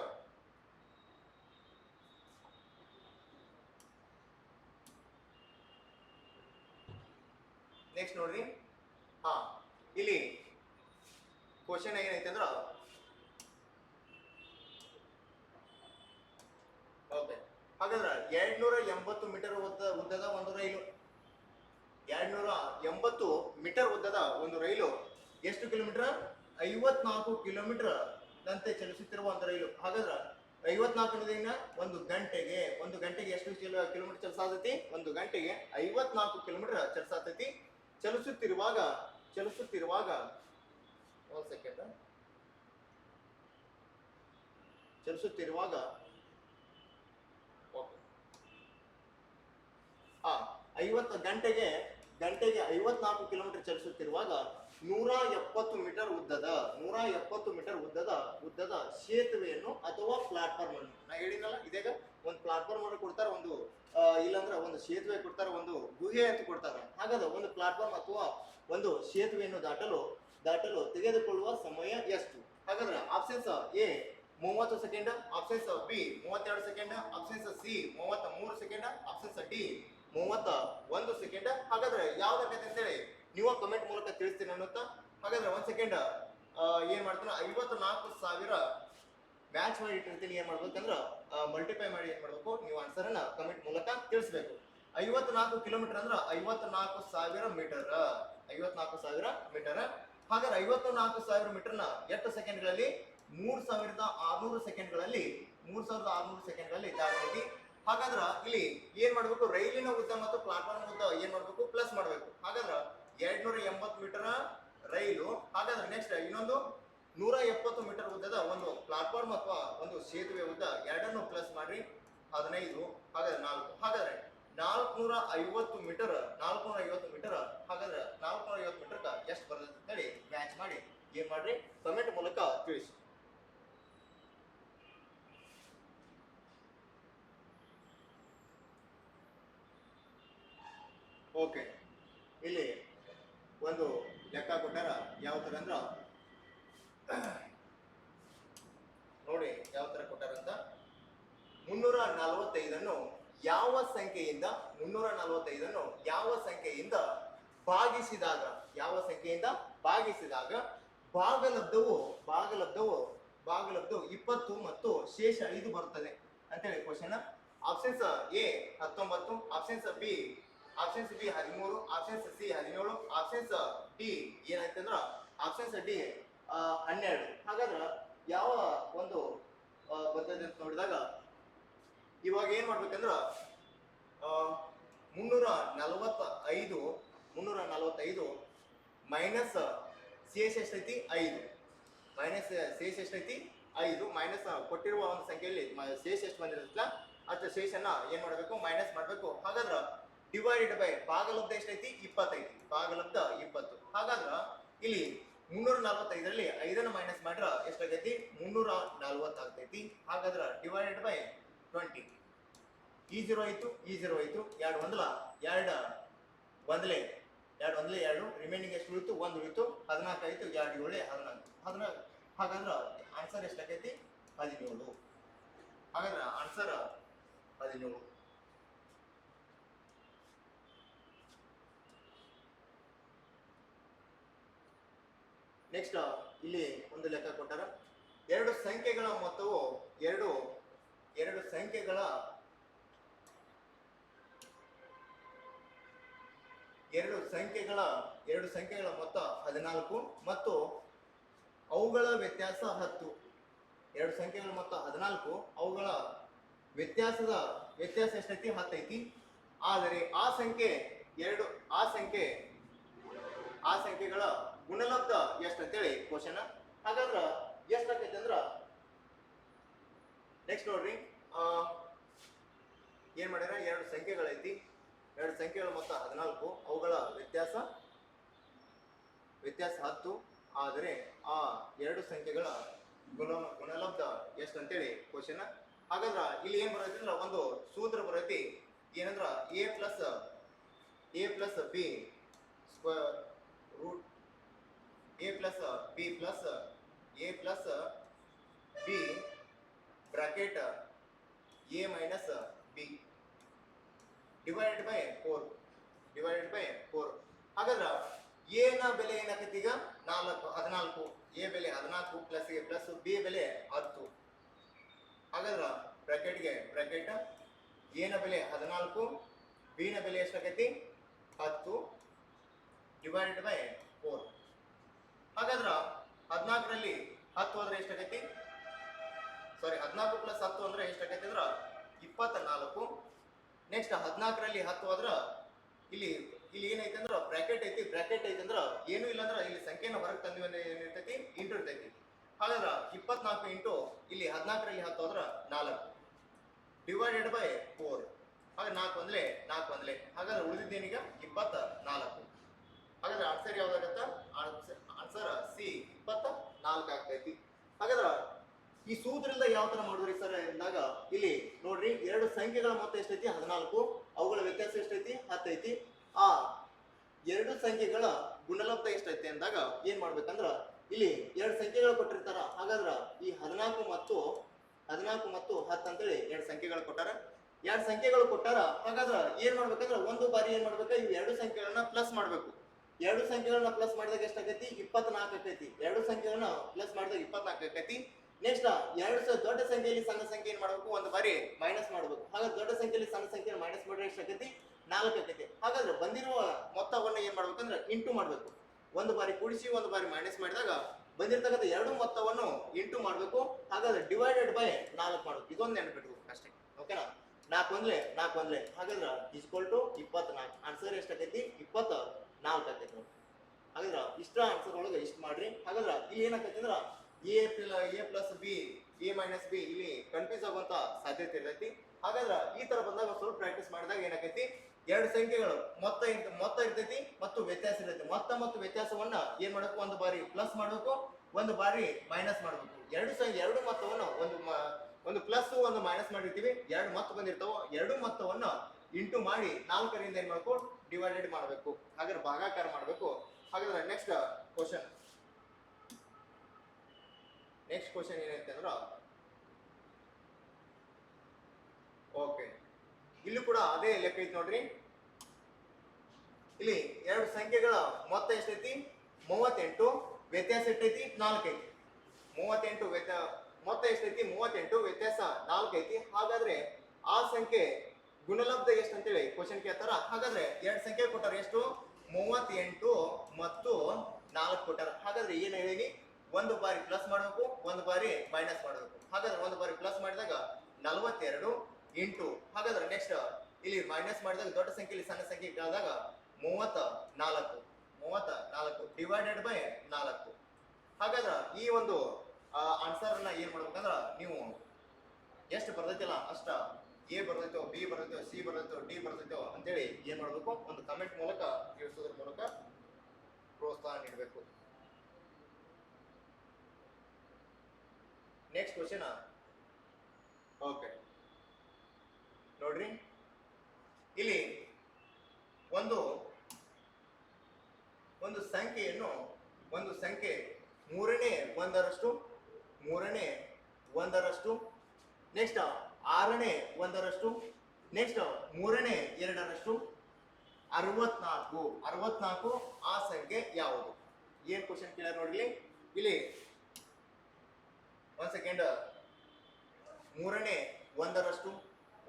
ನೆಕ್ಸ್ಟ್ ನೋಡ್ರಿ. ಹಾ, ಇಲ್ಲಿ ಕ್ವಶನ್ ಏನೈತೆ ಅಂದ್ರೆ ಓಕೆ ಹಾಗಾದ್ರೆ ಎರಡ್ನೂರ ಎಂಬತ್ತು ಮೀಟರ್ ಉದ್ದ, ಉದ್ದದ ಒಂದು ರೈಲು. ಎರಡ್ನೂರ ಎಂಬತ್ತು ಮೀಟರ್ ಉದ್ದದ ಒಂದು ರೈಲು ಎಷ್ಟು ಕಿಲೋಮೀಟರ್ ಐವತ್ನಾಲ್ಕು ಕಿಲೋಮೀಟರ್ ದಂತೆ ಚಲಿಸುತ್ತಿರುವ ಒಂದು ರೈಲು. ಹಾಗಾದ್ರೆ ಐವತ್ನಾಲ್ಕು ಒಂದು ಗಂಟೆಗೆ. ಒಂದು ಗಂಟೆಗೆ ಎಷ್ಟು ಕಿಲೋ ಕಿಲೋಮೀಟರ್ ಚಲಿಸಾತೈತಿ? ಒಂದು ಗಂಟೆಗೆ ಐವತ್ನಾಲ್ಕು ಕಿಲೋಮೀಟರ್ ಚಲಿಸಾತೈತಿ. ಚಲಿಸುತ್ತಿರುವಾಗ ಚಲಿಸುತ್ತಿರುವಾಗ ಚಲಿಸುತ್ತಿರುವಾಗ ಆ, ಐವತ್ತು ಗಂಟೆಗೆ ಗಂಟೆಗೆ ಐವತ್ನಾಲ್ಕು ಕಿಲೋಮೀಟರ್ ಚಲಿಸುತ್ತಿರುವಾಗ ನೂರ ಎಪ್ಪತ್ತು ಮೀಟರ್ ಉದ್ದದ, ನೂರ ಎಪ್ಪತ್ತು ಮೀಟರ್ ಉದ್ದದ ಉದ್ದದ ಸೇತುವೆಯನ್ನು ಅಥವಾ ಪ್ಲಾಟ್ಫಾರ್ಮ್ ಅನ್ನು. ನಾ ಹೇಳಿನಲ್ಲ ಇದೇಗ? ಒಂದು ಪ್ಲಾಟ್ಫಾರ್ಮ್ ಅನ್ನು ಕೊಡ್ತಾರೆ, ಒಂದು ಇಲ್ಲಾಂದ್ರೆ ಒಂದು ಸೇತುವೆ ಕೊಡ್ತಾರೆ, ಒಂದು ಗುಹೆ ಅಂತ ಕೊಡ್ತಾರೆ. ಹಾಗಾದ್ರೆ ಒಂದು ಪ್ಲಾಟ್ಫಾರ್ಮ್ ಅಥವಾ ಒಂದು ಸೇತುವೆಯನ್ನು ದಾಟಲು ದಾಟಲು ತೆಗೆದುಕೊಳ್ಳುವ ಸಮಯ ಎಷ್ಟು? ಹಾಗಾದ್ರೆ ಆಪ್ಷನ್ಸ್ ಎ ಮೂವತ್ತು ಸೆಕೆಂಡ್ ಆಪ್ಷನ್ಸ್ ಬಿ ಮೂವತ್ತೆರಡು ಸೆಕೆಂಡ್ ಆಪ್ಷನ್ಸ್ ಸಿ ಮೂವತ್ತ ಮೂರು ಸೆಕೆಂಡ್ ಆಪ್ಷನ್ಸ್ ಡಿ ಮೂವತ್ತ ಒಂದು ಸೆಕೆಂಡ್ ಹಾಗಾದ್ರೆ ಯಾವತ್ತಂತ ಹೇಳಿ ನೀವು ಕಮೆಂಟ್ ಮೂಲಕ ತಿಳಿಸ್ತೀನಿ ಅನ್ನುತ್ತಾ? ಹಾಗಾದ್ರೆ ಒಂದ್ ಸೆಕೆಂಡ್ ಏನ್ ಐವತ್ತು ನಾಲ್ಕು ಸಾವಿರ ಮ್ಯಾಚ್ ಮಾಡಿ ಇಟ್ಟಿರ್ತೀನಿ ಏನ್ ಮಾಡ್ಬೇಕಂದ್ರೆ ಮಲ್ಟಿಪ್ಲೈ ಮಾಡಿ ಏನ್ ಮಾಡ್ಬೇಕು, ನೀವು ಆನ್ಸರ್ ಅನ್ನ ಕಮೆಂಟ್ ಮೂಲಕ ತಿಳಿಸ್ಬೇಕು. ಐವತ್ನಾಲ್ಕು ಕಿಲೋಮೀಟರ್ ಅಂದ್ರೆ ಐವತ್ನಾಲ್ಕು ಸಾವಿರ ಮೀಟರ್ ಐವತ್ನಾಲ್ಕು ಸಾವಿರ ಮೀಟರ್ ಹಾಗಾದ್ರೆ ಐವತ್ತು ನಾಲ್ಕು ಸಾವಿರ ಮೀಟರ್ನ ಎಷ್ಟು ಸೆಕೆಂಡ್ಗಳಲ್ಲಿ ಮೂರ್ ಸಾವಿರದ ಆರ್ನೂರು ಸೆಕೆಂಡ್ಗಳಲ್ಲಿ ಮೂರ್ ಸಾವಿರದ ಆರ್ನೂರು ಸೆಕೆಂಡ್ಗಳಲ್ಲಿ ದಾಟೈತಿ ಹಾಗಾದ್ರ ಇಲ್ಲಿ ಏನ್ ಮಾಡ್ಬೇಕು? ರೈಲಿನ ಉದ್ದ ಮತ್ತು ಪ್ಲಾಟ್ಫಾರ್ಮ್ ಉದ್ದ ಏನ್ ಮಾಡ್ಬೇಕು? ಪ್ಲಸ್ ಮಾಡ್ಬೇಕು. ಹಾಗಾದ್ರ ಎರಡ್ನೂರ ಎಂಬತ್ತು ಮೀಟರ್ ರೈಲು. ಹಾಗಾದ್ರೆ ನೆಕ್ಸ್ಟ್ ಇನ್ನೊಂದು ನೂರ ಎಪ್ಪತ್ತು ಮೀಟರ್ ಉದ್ದದ ಒಂದು ಪ್ಲಾಟ್ಫಾರ್ಮ್ ಅಥವಾ ಒಂದು ಸೇತುವೆ ಉದ್ದ ಎರಡನ್ನು ಪ್ಲಸ್ ಮಾಡಿ ಹದಿನೈದು ಹಾಗಾದ್ರೆ ನಾಲ್ಕು. ಹಾಗಾದ್ರೆ ನಾಲ್ಕುನೂರ ಐವತ್ತು ಮೀಟರ್ ನಾಲ್ಕುನೂರ ಐವತ್ತು ಮೀಟರ್, ಹಾಗಾದ್ರೆ ನಾಲ್ಕುನೂರ ಐವತ್ತು ಮೀಟರ್ ಎಷ್ಟು ಬರ್ತದೆ ಅಂತ ಹೇಳಿ ಮ್ಯಾಚ್ ಮಾಡಿ, ಏನ್ ಮಾಡ್ರಿ? ಕಮೆಂಟ್ ಮೂಲಕ ತಿಳಿಸಿ ಓಕೆ ಇಲ್ಲಿ ಒಂದು ಲೆಕ್ಕ ಕೊಟ್ಟಾರ ಯಾವ ತರ ಅಂದ್ರ ನೋಡಿ ಯಾವ ತರ ಕೊಟ್ಟಾರಂತ ಮುನ್ನೂರ ನಲವತ್ತೈದನ್ನು ಯಾವ ಸಂಖ್ಯೆಯಿಂದ? ಮುನ್ನೂರ ನಲವತ್ತೈದನ್ನು ಯಾವ ಸಂಖ್ಯೆಯಿಂದ ಭಾಗಿಸಿದಾಗ? ಯಾವ ಸಂಖ್ಯೆಯಿಂದ? ಭಾಗಿಸಿದಾಗ ಭಾಗಲಬ್ಧವು ಭಾಗಲಬ್ಧವು ಭಾಗಲಬ್ಧವು ಇಪ್ಪತ್ತು ಮತ್ತು ಶೇಷ ಐದು ಬರುತ್ತದೆ. ಅಂತೇಳಿ ಕ್ವಶನ್ ಆಪ್ಷನ್ಸ್ ಎ ಹತ್ತೊಂಬತ್ತು ಆಪ್ಷನ್ಸ್ ಬಿ ಆಪ್ಷನ್ಸ್ ಬಿ ಹದಿಮೂರು ಆಪ್ಷನ್ಸ್ ಸಿ ಹದಿನೇಳು ಆಪ್ಷನ್ಸ್ ಡಿ ಏನಾಯ್ತಂದ್ರ ಆಪ್ಷನ್ಸ್ ಡಿ ಹನ್ನೆರಡು. ಹಾಗಾದ್ರ ಯಾವ ಒಂದು ಬರ್ತದೆ ಅಂತ ನೋಡಿದಾಗ ಇವಾಗ ಏನ್ ಮಾಡ್ಬೇಕಂದ್ರ ಮುನ್ನೂರ ನಲವತ್ತ ಐದು ಮುನ್ನೂರ ನಲವತ್ತೈದು ಮೈನಸ್ ಸಿ ಎಸ್ ಎಷ್ಟೈತಿ ಐದು. ಮೈನಸ್ ಸಿ ಎಸ್ ಎಷ್ಟೈತಿ ಐದು ಮೈನಸ್ ಕೊಟ್ಟಿರುವ ಒಂದು ಸಂಖ್ಯೆಯಲ್ಲಿ ಶೇಷ ಎಷ್ಟು ಬಂದಿರುತ್ತಲ್ಲ, ಅಷ್ಟು ಶೇಷನ ಏನ್ ಮಾಡ್ಬೇಕು ಮೈನಸ್ ಮಾಡ್ಬೇಕು. ಹಾಗಾದ್ರ ಡಿವೈಡೆಡ್ ಬೈ ಭಾಗಲಬ್ಧ ಎಷ್ಟೈತಿ? ಇಪ್ಪತ್ತೈದು. ಭಾಗಲಬ್ಧ ಇಪ್ಪತ್ತು. ಹಾಗಾದ್ರ ಇಲ್ಲಿ ಮುನ್ನೂರ ನಲವತ್ತೈದರಲ್ಲಿ ಐದನ್ನು ಮೈನಸ್ ಮಾಡ್ರ ಎಷ್ಟಾಗೈತಿ? ಮುನ್ನೂರ ನಲವತ್ತು ಆಗ್ತೈತಿ ಹಾಗಾದ್ರ ಡಿವೈಡೆಡ್ ಬೈ ಟ್ವೆಂಟಿ ಈ ಜೀರೋ ಆಯಿತು ಈ ಜೀರೋ ಆಯಿತು. ಎರಡು ಒಂದಲ, ಎರಡು ಒಂದಲೇ ಎರಡು ಒಂದಲೇ, ಎರಡು. ರಿಮೈನಿಂಗ್ ಎಷ್ಟು ಉಳಿತು? ಒಂದು ಉಳಿತು. ಹದಿನಾಲ್ಕು ಆಯಿತು, ಎರಡು ಏಳು, ಹದಿನಾಲ್ಕು. ಹದಿನಾಲ್ಕು. ಹಾಗಾದ್ರೆ ಆನ್ಸರ್ ಎಷ್ಟಾಗೈತಿ? ಹದಿನೇಳು. ಹಾಗಾದ್ರೆ ಆನ್ಸರ್ ಹದಿನೇಳು. ನೆಕ್ಸ್ಟ್ ಇಲ್ಲಿ ಒಂದು ಲೆಕ್ಕ ಕೊಟ್ಟಾರ. ಎರಡು ಸಂಖ್ಯೆಗಳ ಮೊತ್ತವು ಎರಡು ಎರಡು ಸಂಖ್ಯೆಗಳ ಎರಡು ಸಂಖ್ಯೆಗಳ ಎರಡು ಸಂಖ್ಯೆಗಳ ಮೊತ್ತ ಹದಿನಾಲ್ಕು ಮತ್ತು ಅವುಗಳ ವ್ಯತ್ಯಾಸ ಹತ್ತು. ಎರಡು ಸಂಖ್ಯೆಗಳ ಮೊತ್ತ ಹದಿನಾಲ್ಕು, ಅವುಗಳ ವ್ಯತ್ಯಾಸದ ವ್ಯತ್ಯಾಸ ಎಷ್ಟೈತಿ? ಹತ್ತೈತಿ. ಆದರೆ ಆ ಸಂಖ್ಯೆ ಎರಡು, ಆ ಸಂಖ್ಯೆ, ಆ ಸಂಖ್ಯೆಗಳ ಗುಣಲಬ್ಧ ಎಷ್ಟಂತೇಳಿ ಕ್ವಶನ್ ಹಾಗಾದ್ರ ಎಷ್ಟಾಗೈತೆ ಅಂದ್ರ ನೆಕ್ಸ್ಟ್ ನೋಡ್ರಿ ಏನ್ ಮಾಡ್ಯಾರ? ಎರಡು ಸಂಖ್ಯೆಗಳೈತಿ ಎರಡು ಸಂಖ್ಯೆಗಳ ಮೊತ್ತ ಹದಿನಾಲ್ಕು. ಅವುಗಳ ವ್ಯತ್ಯಾಸ ವ್ಯತ್ಯಾಸ ಹತ್ತು. ಆದರೆ ಆ ಎರಡು ಸಂಖ್ಯೆಗಳ ಗುಣ, ಗುಣಲಬ್ಧ ಎಷ್ಟು ಅಂತೇಳಿ ಕ್ವಶನ್ ಹಾಗಾದ್ರ ಇಲ್ಲಿ ಏನ್ ಬರೈತಿ ಒಂದು ಸೂತ್ರ ಬರೈತಿ. ಏನಂದ್ರ A plus A plus B square root A plus B plus A plus B bracket A minus B divided by four divided by four ಹಾಗಾದ್ರೆ ಎ ನ ಬೆಲೆ ಏನಾಗೈತಿ ಈಗ? ನಾಲ್ಕು, ಹದಿನಾಲ್ಕು. ಎ ಬೆಲೆ ಹದಿನಾಲ್ಕು ಪ್ಲಸ್ ಎ ಪ್ಲಸ್ ಬಿ ಬೆಲೆ ಹತ್ತು. ಹಾಗಾದ್ರೆ ಬ್ರಾಕೆಟ್ಗೆ ಬ್ರಾಕೆಟ್ ಎನ ಬೆಲೆ ಹದಿನಾಲ್ಕು ಬಿ ಬೆಲೆ ಎಷ್ಟಾಗೈತಿ? ಹತ್ತು. ಡಿವೈಡೆಡ್ ಬೈ ಫೋರ್ ಹದಿನಾಲ್ಕರಲ್ಲಿ ಹತ್ತು ಹೋದ್ರೆ ಎಷ್ಟಾಗೈತಿ? ಸಾರಿ ಹದಿನಾಲ್ಕು ಪ್ಲಸ್ ಹತ್ತು ಅಂದ್ರೆ ಎಷ್ಟಾಗೈತೆ ಅಂದ್ರೆ ಇಪ್ಪತ್ತ ನಾಲ್ಕು ನೆಕ್ಸ್ಟ್ ಹದಿನಾಲ್ಕರಲ್ಲಿ ಹತ್ತು ಆದ್ರೆ ಇಲ್ಲಿ ಇಲ್ಲಿ ಏನೈತೆ ಅಂದ್ರೆ ಬ್ರಾಕೆಟ್ ಐತಿ ಬ್ರಾಕೆಟ್ ಐತೆ ಅಂದ್ರೆ ಏನು ಇಲ್ಲ ಅಂದ್ರೆ ಇಲ್ಲಿ ಸಂಖ್ಯೆನ ಹೊರಗೆ ತಂದ್ವಿ ಅಂದ್ರೆ ಏನಿರ್ತೈತಿ? ಇಂಟು ಇರ್ತೈತಿ. ಹಾಗಾದ್ರೆ ಇಪ್ಪತ್ನಾಲ್ಕು ಇಂಟು ಇಲ್ಲಿ ಹದಿನಾಲ್ಕರಲ್ಲಿ ಹತ್ತು ಆದ್ರೆ ನಾಲ್ಕು. ಡಿವೈಡೆಡ್ ಬೈ ಫೋರ್ ಹಾಗೆ ನಾಲ್ಕು ಒಂದ್ಲೆ ನಾಲ್ಕು ಒಂದ್ಲೆ ಹಾಗಾದ್ರೆ ಉಳಿದಿದ್ದೇನೀಗ? ಇಪ್ಪತ್ತ ನಾಲ್ಕು ಹಾಗಾದ್ರೆ ಆನ್ಸರ್ ಯಾವ್ದಾಗತ್ತ? ಆನ್ಸರ್ ಸಿ ಇಪ್ಪತ್ತ ನಾಲ್ಕು ಆಗ್ತೈತಿ. ಹಾಗಾದ್ರ ಈ ಸೂದ್ರಿಂದ ಯಾವ ತರ ಮಾಡಿದ್ರಿ ಸರ್ ಅಂದಾಗ ಇಲ್ಲಿ ನೋಡ್ರಿ ಎರಡು ಸಂಖ್ಯೆಗಳ ಮೊತ್ತ ಎಷ್ಟೈತಿ? ಹದಿನಾಲ್ಕು. ಅವುಗಳ ವ್ಯತ್ಯಾಸ ಎಷ್ಟೈತಿ? ಹತ್ತೈತಿ. ಆ ಎರಡು ಸಂಖ್ಯೆಗಳ ಗುಣಲಬ್ಧ ಎಷ್ಟೈತಿ ಅಂದಾಗ ಏನ್ ಮಾಡ್ಬೇಕಂದ್ರ ಇಲ್ಲಿ ಎರಡು ಸಂಖ್ಯೆಗಳು ಕೊಟ್ಟಿರ್ತಾರ. ಹಾಗಾದ್ರ ಈ ಹದಿನಾಲ್ಕು ಮತ್ತು ಹದಿನಾಲ್ಕು ಮತ್ತು ಹತ್ತು ಅಂತೇಳಿ ಎರಡು ಸಂಖ್ಯೆಗಳು ಕೊಟ್ಟಾರ. ಎರಡು ಸಂಖ್ಯೆಗಳು ಕೊಟ್ಟಾರ, ಹಾಗಾದ್ರ ಏನ್ ಮಾಡ್ಬೇಕಂದ್ರ ಒಂದು ಬಾರಿ ಏನ್ ಮಾಡ್ಬೇಕ? ಇವ್ ಎರಡು ಸಂಖ್ಯೆಗಳನ್ನ ಪ್ಲಸ್ ಮಾಡ್ಬೇಕು. ಎರಡು ಸಂಖ್ಯೆಗಳನ್ನ ಪ್ಲಸ್ ಮಾಡಿದಾಗ ಎಷ್ಟಾಗೈತಿ? ಇಪ್ಪತ್ನಾಲ್ಕು ಆಕೈತಿ. ಎರಡು ಸಂಖ್ಯೆಗಳನ್ನ ಪ್ಲಸ್ ಮಾಡಿದಾಗ ಇಪ್ಪತ್ನಾಲ್ಕು ಆಕೈತಿ. ನೆಕ್ಸ್ಟ್ ಎರಡು ಸಾವಿರ ದೊಡ್ಡ ಸಂಖ್ಯೆಯಲ್ಲಿ ಸಣ್ಣ ಸಂಖ್ಯೆ ಏನ್ ಮಾಡಬೇಕು? ಒಂದು ಬಾರಿ ಮೈನಸ್ ಮಾಡಬೇಕು. ಹಾಗಾದ್ರೆ ದೊಡ್ಡ ಸಂಖ್ಯೆಯಲ್ಲಿ ಸಣ್ಣ ಸಂಖ್ಯೆ ಮೈನಸ್ ಮಾಡಿದ್ರೆ ಎಷ್ಟಾಗೈತಿ ನಾಲ್ಕು ಆಕೈತಿ. ಹಾಗಾದ್ರೆ ಬಂದಿರುವ ಮೊತ್ತವನ್ನು ಏನ್ ಮಾಡ್ಬೇಕಂದ್ರೆ ಇಂಟು ಮಾಡಬೇಕು. ಒಂದು ಬಾರಿ ಕೂಡಿಸಿ, ಒಂದು ಬಾರಿ ಮೈನಸ್ ಮಾಡಿದಾಗ ಬಂದಿರತಕ್ಕಂಥ ಎರಡು ಮೊತ್ತವನ್ನು ಇಂಟು ಮಾಡಬೇಕು. ಹಾಗಾದ್ರೆ ಡಿವೈಡೆಡ್ ಬೈ ನಾಲ್ಕು ಮಾಡ್ಬೇಕು. ಇದೊಂದು ನೆನಪಿಟ್ಬೇಕು ಅಷ್ಟೇ. ಓಕೆನಾ ನಾಲ್ಕು ಒಂದ್ಲೆ ನಾಲ್ಕು ಒಂದ್ಲೆ. ಹಾಗಾದ್ರೆ ಇಸ್ಕೊಲ್ ಟು ಇಪ್ಪತ್ನಾಲ್ಕು. ಆನ್ಸರ್ ಎಷ್ಟಾಗೈತಿ ಇಪ್ಪತ್ತ ನಾಲ್ಕು ಆಕೈತಿ. ಹಾಗಾದ್ರೆ ಇಷ್ಟ ಆನ್ಸರ್ ಒಳಗೆ ಇಷ್ಟು ಮಾಡ್ರಿ. ಹಾಗಾದ್ರೆ ಇಲ್ಲಿ ಏನಾಕೈತಿ ಅಂದ್ರ A A plus B A minus B ಇಲ್ಲಿ ಕನ್ಫ್ಯೂಸ್ ಆಗುವಂತ ಸಾಧ್ಯತೆ ಇರ್ತೈತಿ. ಹಾಗಾದ್ರೆ ಈ ತರ ಬಂದಾಗ ಸ್ವಲ್ಪ ಪ್ರಾಕ್ಟೀಸ್ ಮಾಡಿದಾಗ ಏನಾಗೈತಿ ಎರಡು ಸಂಖ್ಯೆಗಳು ಮೊತ್ತ ಮೊತ್ತ ಇರ್ತೈತಿ ಮತ್ತು ವ್ಯತ್ಯಾಸ ಇರ್ತೈತಿ. ಮೊತ್ತ ಮತ್ತು ವ್ಯತ್ಯಾಸವನ್ನ ಏನ್ ಮಾಡಬೇಕು? ಒಂದು ಬಾರಿ ಪ್ಲಸ್ ಮಾಡಬೇಕು, ಒಂದು ಬಾರಿ ಮೈನಸ್ ಮಾಡಬೇಕು. ಎರಡು ಸಂಖ್ಯೆ ಎರಡು ಮೊತ್ತವನ್ನು ಒಂದು ಒಂದು ಪ್ಲಸ್ ಒಂದು ಮೈನಸ್ ಮಾಡಿರ್ತೀವಿ. ಎರಡು ಮೊತ್ತ ಬಂದಿರ್ತಾವ, ಎರಡು ಮೊತ್ತವನ್ನ ಇಂಟು ಮಾಡಿ ನಾಲ್ಕರಿಂದ ಏನ್ ಮಾಡ್ಬೇಕು? ಡಿವೈಡೆಡ್ ಮಾಡಬೇಕು. ಹಾಗಾದ್ರೆ ಭಾಗಾಕಾರ ಮಾಡಬೇಕು. ಹಾಗಾದ್ರೆ ನೆಕ್ಸ್ಟ್ ಕ್ವಶನ್ ನೆಕ್ಸ್ಟ್ ಕ್ವಶನ್ ಏನೈತೆ ಅಂದ್ರೆ ಓಕೆ ಇಲ್ಲೂ ಕೂಡ ಅದೇ ಲೆಕ್ಕ ಐತಿ ನೋಡ್ರಿ. ಇಲ್ಲಿ ಎರಡು ಸಂಖ್ಯೆಗಳ ಮೊತ್ತ ಎಷ್ಟೈತಿ? ಮೂವತ್ತೆಂಟು, ವ್ಯತ್ಯಾಸ ಎಷ್ಟೈತಿ? ನಾಲ್ಕೈತಿ. ಮೂವತ್ತೆಂಟು ವ್ಯತ್ಯ, ಮೊತ್ತ ಎಷ್ಟೈತಿ? ಮೂವತ್ತೆಂಟು, ವ್ಯತ್ಯಾಸ ನಾಲ್ಕೈತಿ. ಹಾಗಾದ್ರೆ ಆ ಸಂಖ್ಯೆ ಗುಣಲಬ್ಧ ಎಷ್ಟು ಅಂತೇಳಿ ಕ್ವಶನ್ ಕೇಳ್ತಾರ? ಹಾಗಾದ್ರೆ ಎರಡು ಸಂಖ್ಯೆ ಕೊಟ್ಟಾರ ಎಷ್ಟು? ಮೂವತ್ತೆಂಟು ಮತ್ತು ನಾಲ್ಕು ಕೊಟ್ಟಾರ. ಹಾಗಾದ್ರೆ ಏನ್ ಹೇಳಿ ಒಂದು ಬಾರಿ ಪ್ಲಸ್ ಮಾಡಬೇಕು. ಒಂದು ಬಾರಿ ಮೈನಸ್ ಮಾಡಬೇಕು ಹಾಗಾದ್ರೆ ಒಂದು ಬಾರಿ ಪ್ಲಸ್ ಮಾಡಿದಾಗ ನಲವತ್ತೆರಡು ಇಂಟು ಹಾಗಾದ್ರೆ ನೆಕ್ಸ್ಟ್ ಇಲ್ಲಿ ಮೈನಸ್ ಮಾಡಿದಾಗ ದೊಡ್ಡ ಸಂಖ್ಯೆಯಲ್ಲಿ ಸಣ್ಣ ಸಂಖ್ಯೆ ಕೇಳಿದಾಗ ಮೂವತ್ತ ನಾಲ್ಕು ಮೂವತ್ತ ನಾಲ್ಕು ಡಿವೈಡೆಡ್ ಬೈ ನಾಲ್ಕು. ಹಾಗಾದ್ರೆ ಈ ಒಂದು ಆನ್ಸರ್ ಅನ್ನ ಏನ್ ಮಾಡ್ಬೇಕಂದ್ರ ನೀವು ಎಷ್ಟು ಬರ್ತೈತಿಲ್ಲ ಅಷ್ಟ ಎ ಬರ್ತೈತೋ ಬಿ ಬರ್ತೈತೋ ಸಿ ಬರ್ತೈತೋ ಡಿ ಬರ್ತೈತೋ ಅಂತೇಳಿ ಏನ್ ಮಾಡ್ಬೇಕು? ಒಂದು ಕಮೆಂಟ್ ಮೂಲಕ ತಿಳಿಸೋದ್ರ ಮೂಲಕ ಪ್ರೋತ್ಸಾಹ ನೀಡಬೇಕು. ನೆಕ್ಸ್ಟ್ ಕ್ವಶನ್ ಓಕೆ ನೋಡ್ರಿ. ಇಲ್ಲಿ ಒಂದು ಒಂದು ಸಂಖ್ಯೆಯನ್ನು, ಒಂದು ಸಂಖ್ಯೆ ಮೂರನೇ ಒಂದರಷ್ಟು ಮೂರನೇ ಒಂದರಷ್ಟು ನೆಕ್ಸ್ಟ್ ಆರನೇ ಒಂದರಷ್ಟು ನೆಕ್ಸ್ಟ್ ಮೂರನೇ ಎರಡರಷ್ಟು, ಅರವತ್ನಾಲ್ಕು. ಅರವತ್ನಾಲ್ಕು ಆ ಸಂಖ್ಯೆ ಯಾವುದು? ಏನ್ ಕ್ವಶನ್ ಕೇಳ ನೋಡ್ಲಿ ಇಲ್ಲಿ ಒಂದ್ ಸೆಕೆಂಡ್ ಮೂರನೇ ಒಂದರಷ್ಟು.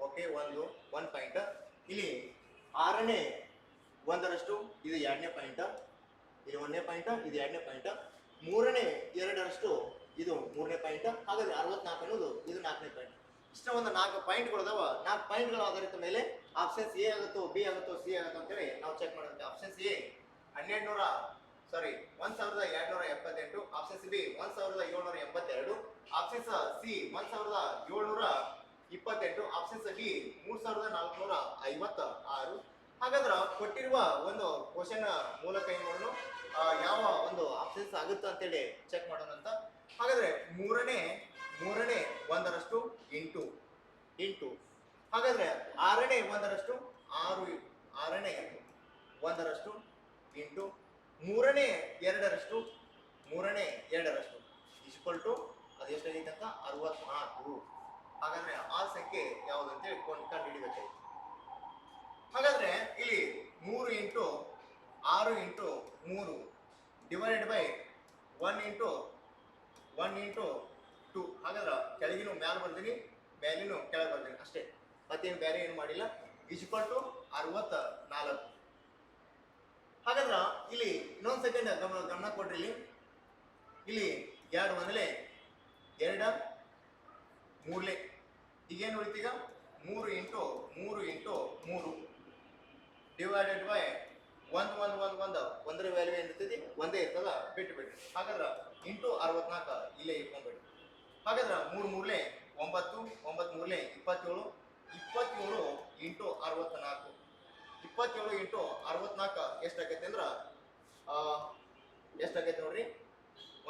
ಓಕೆ ಒಂದು ಒನ್ ಪಾಯಿಂಟ್ ಇಲ್ಲಿ ಆರನೇ ಒಂದರಷ್ಟು, ಇದು ಎರಡನೇ ಪಾಯಿಂಟ್ ಇದು ಒಂದನೇ ಪಾಯಿಂಟ್ ಇದು ಎರಡನೇ ಪಾಯಿಂಟ್ ಮೂರನೇ ಎರಡರಷ್ಟು, ಇದು ಮೂರನೇ ಪಾಯಿಂಟ್ ಹಾಗಾದ್ರೆ ಅರವತ್ನಾಲ್ಕು ಅನ್ನೋದು, ಇದು ನಾಲ್ಕನೇ ಪಾಯಿಂಟ್ ಇಷ್ಟ ಒಂದು ನಾಲ್ಕು ಪಾಯಿಂಟ್ಗಳು ಅದಾವ ನಾಲ್ಕು ಪಾಯಿಂಟ್ಗಳ ಆಧಾರಿತ ಮೇಲೆ ಆಪ್ಷನ್ಸ್ ಎ ಆಗುತ್ತೋ ಬಿ ಆಗುತ್ತೋ ಸಿ ಆಗುತ್ತೋ ಅಂತೇಳಿ ನಾವು ಚೆಕ್ ಮಾಡುತ್ತೆ ಆಪ್ಷನ್ಸ್ ಎ ಹನ್ನೆರಡು ನೂರ ಸಾರಿ ಒಂದ್ ಸಾವಿರದ ಎರಡ್ನೂರ ಎಪ್ಪತ್ತೆಂಟು ಆಪ್ಷನ್ಸ್ ಬಿ ಒಂದ್ ಸಾವಿರದ ಏಳ್ನೂರ ಎಂಬತ್ತೆರಡು ಆಪ್ಷನ್ಸ್ ಸಿ ಒಂದ್ ಸಾವಿರದ ಏಳ್ನೂರ ಇಪ್ಪತ್ತೆಂಟು ಆಪ್ಷನ್ಸ್ ಡಿ ಮೂರ್ ಸಾವಿರದ ನಾಲ್ಕುನೂರ ಐವತ್ತ ಆರು ಹಾಗಾದ್ರ ಕೊಟ್ಟಿರುವ ಒಂದು ಕ್ವಶನ್ ಮೂಲಕ ಏನ್ ಮಾಡೋಣ ಯಾವ ಒಂದು ಆಪ್ಷನ್ಸ್ ಆಗುತ್ತೆ ಅಂತೇಳಿ ಚೆಕ್ ಮಾಡೋಣ ಅಂತ. ಹಾಗಾದ್ರೆ ಮೂರನೇ ಮೂರನೇ ಒಂದರಷ್ಟು ಎಂಟು ಎಂಟು. ಹಾಗಾದ್ರೆ ಆರನೇ ಒಂದರಷ್ಟು ಆರು, ಆರನೇ ಒಂದರಷ್ಟು ಎಂಟು. ಮೂರನೇ ಎರಡರಷ್ಟು ಮೂರನೇ ಎರಡರಷ್ಟು ಇಸ್ಕೊಲ್ ಟು ಅದು ಎಷ್ಟಾಗೈತೆ ಅಂತ ಅರವತ್ನಾಲ್ಕು. ಹಾಗಾದ್ರೆ ಆ ಸಂಖ್ಯೆ ಯಾವುದು ಅಂತ ಹೇಳಿ ಕಂಡು ಹಿಡಿಬೇಕಾಯ್ತು ಹಾಗಾದ್ರೆ ಇಲ್ಲಿ ಮೂರು ಇಂಟು ಆರು ಇಂಟು ಮೂರು divided by one into one into two ಹಾಗಾದ್ರೆ ಕೆಳಗಿನ ಮ್ಯಾಲ ಬರ್ತೀನಿ ಮೇಲಿನ ಕೆಳಗೆ ಬರ್ತೀನಿ ಅಷ್ಟೇ. ಮತ್ತೇನು ಬೇರೆ ಏನು ಮಾಡಿಲ್ಲ? ಇಸ್ಕೊಲ್ ಟು ಅರವತ್ತ ನಾಲ್ಕು ಹಾಗಾದ್ರ ಇಲ್ಲಿ ಇನ್ನೊಂದು ಸೆಕೆಂಡ್ ಗಮನ ಗಮನ ಕೊಡ್ರಿ ಇಲ್ಲಿ. ಇಲ್ಲಿ ಎರಡು ಬಂದಲೆ ಎರಡ, ಮೂರ್ಲೆ. ಈಗೇನು ಉಳಿತೀಗ? ಮೂರು ಇಂಟು ಮೂರು ಇಂಟು ಮೂರು. ಡಿವೈಡೆಡ್ ಬೈ ಒಂದು ಒಂದು ಒಂದು ಒಂದು. ಒಂದರ ವ್ಯಾಲ್ಯೂ ಏನಿರ್ತೈತಿ ಒಂದೇ ಇರ್ತದ ಬಿಟ್ಟು ಬಿಡ್ರಿ ಹಾಗಾದ್ರೆ ಇಂಟು ಅರವತ್ನಾಲ್ಕು ಇಲ್ಲೇ ಇಟ್ಕೊಂಡ್ಬಿಡ್ರಿ. ಹಾಗಾದ್ರೆ ಮೂರು ಮೂರ್ಲೆ ಒಂಬತ್ತು ಒಂಬತ್ತು ಮೂರ್ಲೆ ಇಪ್ಪತ್ತೇಳು. ಇಪ್ಪತ್ತೇಳು ಇಂಟು ಅರವತ್ನಾಲ್ಕು. ಇಪ್ಪತ್ತೇಳು ಇಂಟು ಅರವತ್ನಾಲ್ಕು ಎಷ್ಟಾಗೈತೆ ಅಂದ್ರೆ ಎಷ್ಟಾಗೈತೆ ನೋಡ್ರಿ?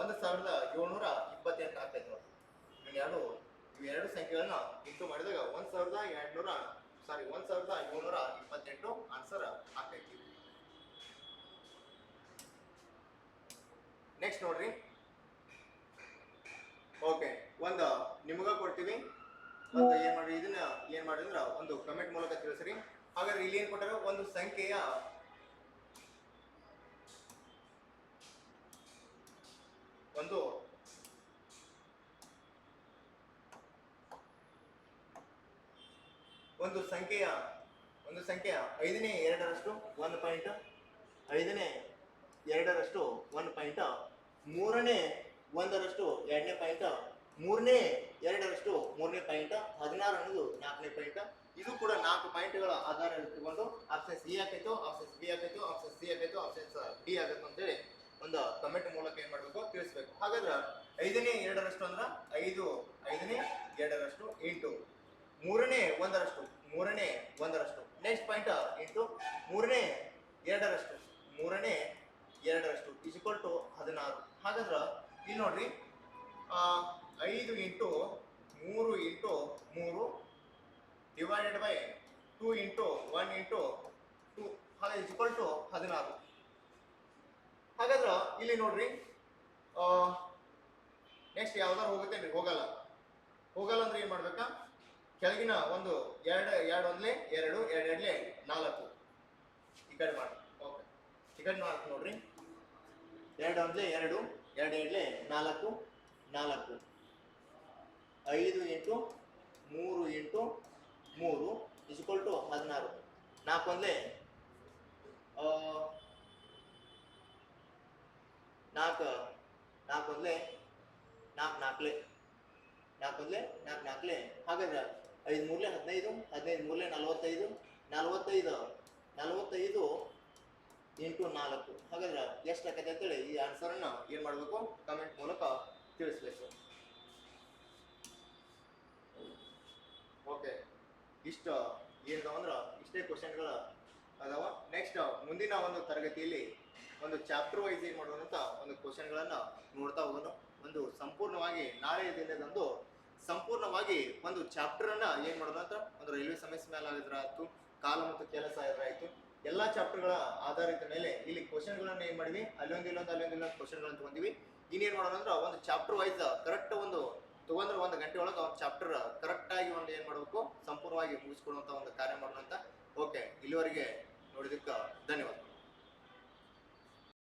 ಒಂದು ಸಾವಿರದ ಏಳ್ನೂರ ಇಪ್ಪತ್ತೆಂಟು ಆಗ್ತೈತೆ ನೋಡ್ರಿ. ಇವೆರಡು ಇವೆರಡು ಸಂಖ್ಯೆಗಳನ್ನ ಇಂಟು ಮಾಡಿದಾಗ ಒಂದು ಸಾವಿರದ ಎರಡ್ನೂರ ಸಾರಿ ಒಂದು ಸಾವಿರದ ಏಳ್ನೂರ ಇಪ್ಪತ್ತೆಂಟು ಆನ್ಸರ್ ಆಗ್ತೈತಿ. ನೆಕ್ಸ್ಟ್ ನೋಡ್ರಿ. ಓಕೆ ಒಂದು ನಿಮಗ ಕೊಡ್ತೀವಿ. ಮತ್ತೆ ಏನ್ ಮಾಡಿ ಇದನ್ನ ಏನ್ ಮಾಡಿದ್ರ ಒಂದು ಕಮೆಂಟ್ ಮೂಲಕ ತಿಳಿಸ್ರಿ. ಹಾಗಾದ್ರೆ ಇಲ್ಲಿ ಏನು ಕೊಟ್ಟಾರ ಒಂದು ಸಂಖ್ಯೆಯ ಒಂದು ಒಂದು ಸಂಖ್ಯೆಯ ಒಂದು ಸಂಖ್ಯೆಯ ಐದನೇ ಎರಡರಷ್ಟು ಒಂದು ಪಾಯಿಂಟ್, ಐದನೇ ಎರಡರಷ್ಟು ಒಂದು ಪಾಯಿಂಟ್, ಮೂರನೇ ಒಂದರಷ್ಟು ಎರಡನೇ ಪಾಯಿಂಟ್ ಮೂರನೇ, ಎರಡರಷ್ಟು, ಮೂರನೇ ಪಾಯಿಂಟ್ ಹದಿನಾರು ಅನ್ನೋದು ನಾಲ್ಕನೇ ಪಾಯಿಂಟ್ ಇದು ಕೂಡ ನಾಲ್ಕು ಪಾಯಿಂಟ್ಗಳ ಆಧಾರ ಇಟ್ಕೊಂಡು ಆಪ್ಷನ್ ಸಿ ಆಕೈತೋ ಆಪ್ಷನ್ ಬಿ ಆಕೈತೋ ಆಪ್ಷನ್ ಸಿ ಆಕೈತೋ ಆಪ್ಷನ್ ಡಿ ಆಗತ್ತೋ ಅಂತೇಳಿ ಒಂದು ಕಮೆಂಟ್ ಮೂಲಕ ಏನ್ ಮಾಡ್ಬೇಕು ತಿಳಿಸ್ಬೇಕು. ಹಾಗಾದ್ರೆ ಐದನೇ, ಎರಡರಷ್ಟು ಅಂದ್ರೆ ಐದು, ಐದನೇ, ಎರಡರಷ್ಟು ಎಂಟು. ಮೂರನೇ, ಒಂದರಷ್ಟು ಮೂರನೇ, ಒಂದರಷ್ಟು. ನೆಕ್ಸ್ಟ್ ಪಾಯಿಂಟ್ ಎಂಟು, ಮೂರನೇ, ಎರಡರಷ್ಟು ಮೂರನೇ, ಎರಡರಷ್ಟು ಇಸ್ಕೊಲ್ ಟು ಹದಿನಾರು. ಹಾಗಾದ್ರೆ ಇಲ್ಲಿ ನೋಡ್ರಿ ಐದು ಇಂಟು ಮೂರು ಇಂಟು ಮೂರು divided by two into one into two ಹಾಗೆ ಟು ಹದಿನಾರು ಹಾಗಾದ್ರೆ ಇಲ್ಲಿ ನೋಡ್ರಿ ನೆಕ್ಸ್ಟ್ ಯಾವ್ದಾರು ಹೋಗುತ್ತೆ ಹೋಗಲ್ಲ. ಹೋಗಲ್ಲ ಅಂದ್ರೆ ಏನ್ ಮಾಡ್ಬೇಕಾ? ಕೆಳಗಿನ ಒಂದು ಎರಡು ಎರಡು ಒಂದ್ಲೆ, ಎರಡು ಎರಡು ಎರಡ್ಲೆ ನಾಲ್ಕು. ಕಡೆ ಮಾಡಿ. ಓಕೆ ಈ ಕಡೆ ನಾಲ್ಕು ನೋಡ್ರಿ. ಎರಡು ಒಂದ್ಲೆ ಎರಡು ಎರಡು ಎರಡ್ಲೆ ನಾಲ್ಕು ನಾಲ್ಕು. ಐದು ಇಂಟು ಮೂರು ಇಂಟು ಮೂರು ಇಸ್ಕೊಲ್ ಟು ಹದಿನಾರು. ನಾಲ್ಕು ಒಂದ್ಲೆ ಆ, ನಾಲ್ಕು ನಾಲ್ಕು ಒಂದ್ಲೆ ನಾಲ್ಕು ನಾಲ್ಕಲೆ. ನಾಲ್ಕು ಒಂದ್ಲೆ ನಾಲ್ಕು ನಾಲ್ಕಲೆ. ಹಾಗಾದ್ರೆ ಐದು ಮೂರ್ಲೆ ಹದಿನೈದು ಹದಿನೈದು ಮೂರ್ಲೆ ನಲವತ್ತೈದು ನಲವತ್ತೈದು ನಲವತ್ತೈದು ಇಂಟು ನಾಲ್ಕು. ಹಾಗಾದ್ರೆ ಎಷ್ಟು ಆಕೈತೆ ಅಂತೇಳಿ ಈ ಆನ್ಸರನ್ನು ಏನು ಮಾಡಬೇಕು? ಕಮೆಂಟ್ ಮೂಲಕ ತಿಳಿಸ್ಬೇಕು ಓಕೆ ಇಷ್ಟು ಏನದಾವ ಅಂದ್ರೆ ಇಷ್ಟೇ ಕ್ವಶನ್ಗಳು ಅದಾವ. ನೆಕ್ಸ್ಟ್ ಮುಂದಿನ ಒಂದು ತರಗತಿಯಲ್ಲಿ ಒಂದು ಚಾಪ್ಟರ್ ವೈಸ್ ಏನು ಮಾಡೋಣ ಅಂತ ಒಂದು ಕ್ವಶನ್ಗಳನ್ನು ನೋಡ್ತಾ ಹೋಗೋಣ. ಒಂದು ಸಂಪೂರ್ಣವಾಗಿ ನಾಳೆ ದಿನದಂದು ಸಂಪೂರ್ಣವಾಗಿ ಒಂದು ಚಾಪ್ಟರ್ ಏನು ಅಂತ ಒಂದು ರೈಲ್ವೆ ಸಮಸ್ಯೆ ಮೇಲೆ ಆಗಿದ್ರ ಆಯ್ತು ಕಾಲ ಮತ್ತು ಕೆಲಸ ಆಯಿತು ಎಲ್ಲಾ ಚಾಪ್ಟರ್ಗಳ ಆಧಾರಿತ ಮೇಲೆ ಇಲ್ಲಿ ಕ್ವಶನ್ಗಳನ್ನು ಏನ್ ಮಾಡಿವಿ ಅಲ್ಲೊಂದು ಇಲ್ಲೊಂದು ಅಲ್ಲೊಂದು ಇಲ್ಲೊಂದು ಕ್ವಶನ್ಗಳನ್ನು ತಗೊಂಡಿವಿ ಇನ್ನೇನ್ ಮಾಡೋಣ ಅಂದ್ರೆ ಒಂದು ಚಾಪ್ಟರ್ ವೈಸ್ ಕರೆಕ್ಟ್ ಒಂದು ತಗೊಂಡ್ರೆ ಒಂದು ಗಂಟೆ ಒಳಗೆ ಅವ್ರ ಚಾಪ್ಟರ್ ಕರೆಕ್ಟ್ ಆಗಿ ಒಂದು ಏನ್ ಮಾಡಬೇಕು, ಸಂಪೂರ್ಣವಾಗಿ ಮುಗಿಸ್ಕೊಡುವಂತ ಒಂದು ಕಾರ್ಯ ಮಾಡೋಣ ಅಂತ ಓಕೆ ಇಲ್ಲಿವರೆಗೆ ನೋಡಿದಕ್ಕೆ ಧನ್ಯವಾದ.